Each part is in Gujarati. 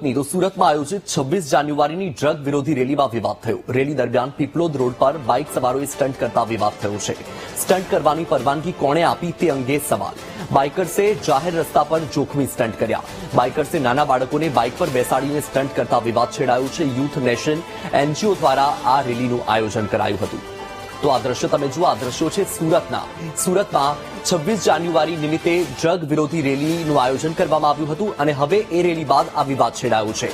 સુરતની તો સુરતમાં આયોજિત છવ્વીસ જાન્યુઆરીની ડ્રગ વિરોધી રેલીમાં વિવાદ થયો. રેલી દરમિયાન પીપલોદ રોડ પર બાઇક સવારોએ સ્ટન્ટ કરતા વિવાદ થયો છે. સ્ટન્ટ કરવાની પરવાનગી કોણે આપી તે અંગે સવાલ. બાઇકર્સે જાહેર રસ્તા પર જોખમી સ્ટન્ટ કર્યા. બાઇકર્સે નાના બાળકોને બાઇક પર બેસાડીને સ્ટન્ટ કરતા વિવાદ છેડાયો છે. યુથ નેશન, એનજીઓ દ્વારા આ રેલીનું આયોજન કરાયું હતું. તો આ દ્રશ્ય તમે જુઓ આ દ્રશ્યો છે સુરતના સુરતમાં છવ્વીસ જાન્યુઆરી નિમિત્તે ડ્રગ વિરોધી રેલીનું આયોજન કરવામાં આવ્યું હતું અને હવે એ રેલી બાદ આ વિવાદ છેડાયો છે।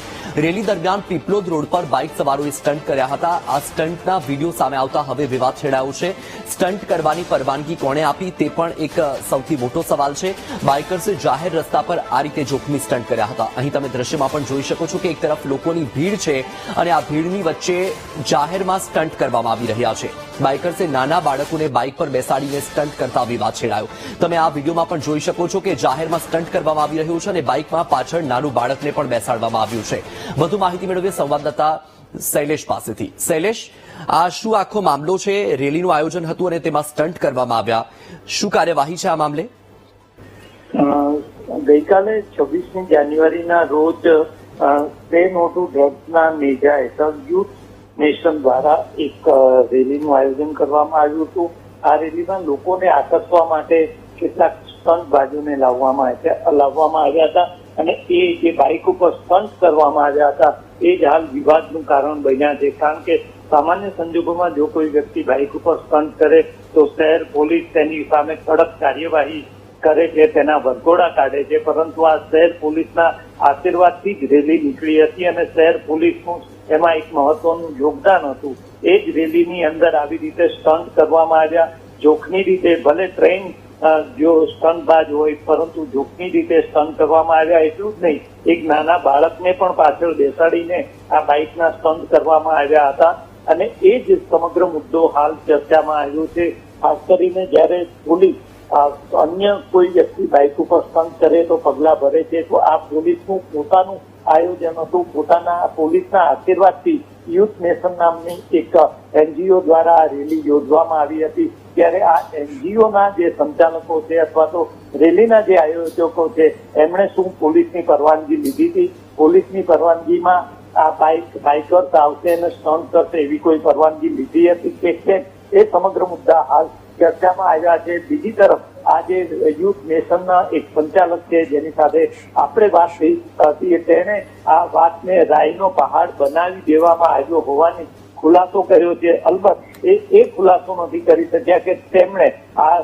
રેલી દરમિયાન પીપલોદ રોડ પર બાઇક સવારોએ સ્ટન્ટ કર્યા હતા। આ સ્ટન્ટના વીડિયો સામે આવતા હવે વિવાદ છેડાયો છે। સ્ટન્ટ કરવાની પરવાનગી કોણે આપી તે પણ એક સૌથી મોટો સવાલ છે। બાઇકર્સે જાહેર રસ્તા પર આ રીતે જોખમી સ્ટન્ટ કર્યા હતા। અહીં તમે દ્રશ્યમાં પણ જોઈ શકો છો કે એક તરફ લોકોની ભીડ છે અને આ ભીડની વચ્ચે જાહેરમાં સ્ટન્ટ કરવામાં આવી રહ્યા છે। બાઇકર્સે નાના બાળકોને બાઇક પર બેસાડીને સ્ટન્ટ કરતા વિવાદ છેડાયો. તમે આ વિડીયોમાં પણ જોઈ શકો છો કે જાહેરમાં સ્ટન્ટ કરવામાં આવી રહ્યું છે અને બાઇકમાં પાછળ નાનું બાળકને પણ બેસાડવામાં આવ્યું છે. વધુ માહિતી મેળવીએ સંવાદદાતા શૈલેષ પાસેથી. શૈલેષ, આ શું આખો મામલો છે? રેલીનું આયોજન હતું અને તેમાં સ્ટન્ટ કરવામાં આવ્યા. શું કાર્યવાહી છે આ મામલે? ગઈકાલે છવ્વીસમી જાન્યુઆરીના રોજ બે નોટુ ડ્રગ્સના નેજા હેઠળ યુથ નેશન દ્વારા એક રેલીનું આયોજન કરવામાં આવ્યું હતું. આ રેલીમાં લોકોને આકર્ષવા માટે કેટલાક સ્ટન્ટ બાજુને લાવવામાં લાવવામાં આવ્યા હતા અને એ જે બાઇક ઉપર સ્ટન્ટ કરવામાં આવ્યા હતા, એ જ હાલ વિવાદનું કારણ બન્યા છે. કારણ કે સામાન્ય સંજોગોમાં જો કોઈ વ્યક્તિ બાઇક ઉપર સ્ટન્ટ કરે, તો શહેર પોલીસ તેની સામે કડક કાર્યવાહી કરે છે, તેના વરઘોડા કાઢે છે. પરંતુ આ શહેર પોલીસના આશીર્વાદથી જ રેલી નીકળી હતી અને શહેર પોલીસનું એમાં એક મહત્વનું યોગદાન હતું. એ જ રેલીની અંદર આવી રીતે સ્ટન્ટ કરવામાં આવ્યા. જોખમી રીતે ભલે ટ્રેન જો સ્ટન્ટબાજ હોય, પરંતુ જોખમી રીતે સ્ટન્ટ કરવામાં આવ્યા એટલું જ નહીં. એક નાના બાળકને પણ પાછળ બેસાડીને આ બાઇકના સ્ટન્ટ કરવામાં આવ્યા હતા. અને એ જ સમગ્ર મુદ્દો હાલ ચર્ચામાં આવ્યો છે. ખાસ કરીને જ્યારે પોલીસ અન્ય કોઈ વ્યક્તિ બાઇક ઉપર સ્ટન્ટ કરે તો પગલાં ભરે છે, તો આ પોલીસનું પોતાનું આયોજન હતું. પોતાના પોલીસના આશીર્વાદથી યુથ નેશન નામની એક એનજીઓ દ્વારા રેલી યોજવામાં આવી હતી. ત્યારે આ એનજીઓના જે સંચાલકો છે અથવા તો રેલીના જે આયોજકો છે, એમણે શું પોલીસની પરવાનગી લીધી હતી? પોલીસની પરવાનગીમાં આ બાઇક, બાઇકર્સ આવશે અને સ્ટન્ટ કરશે એવી કોઈ પરવાનગી લીધી હતી કે એ સમગ્ર મુદ્દા હાલ ચર્ચામાં આવ્યા છે. બીજી તરફ આજે યુથ નેશનના એક સંચાલક છે જેની સાથે આપણે વાત થઈ હતી તેણે આ વાતને રાયનો પહાડ બનાવી દેવામાં આવ્યો હોવાની ખુલાસો કર્યો છે. અલબત્ત એ એ ખુલાસો નથી કરી શક્યા કે તેમણે આ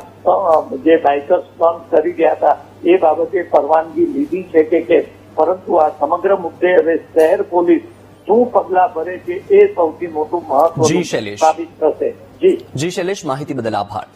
જે બાઇકર્સ બંધ કરી ગયા હતા એ બાબતે પરવાનગી લીધી છે કે કેમ? પરંતુ આ સમગ્ર મુદ્દે હવે શહેર પોલીસ શું પગલા ભરે છે એ સૌથી મોટું મહત્વ સાબિત થશે. જી. જી શૈલેષ માહિતી બદલ આભાર.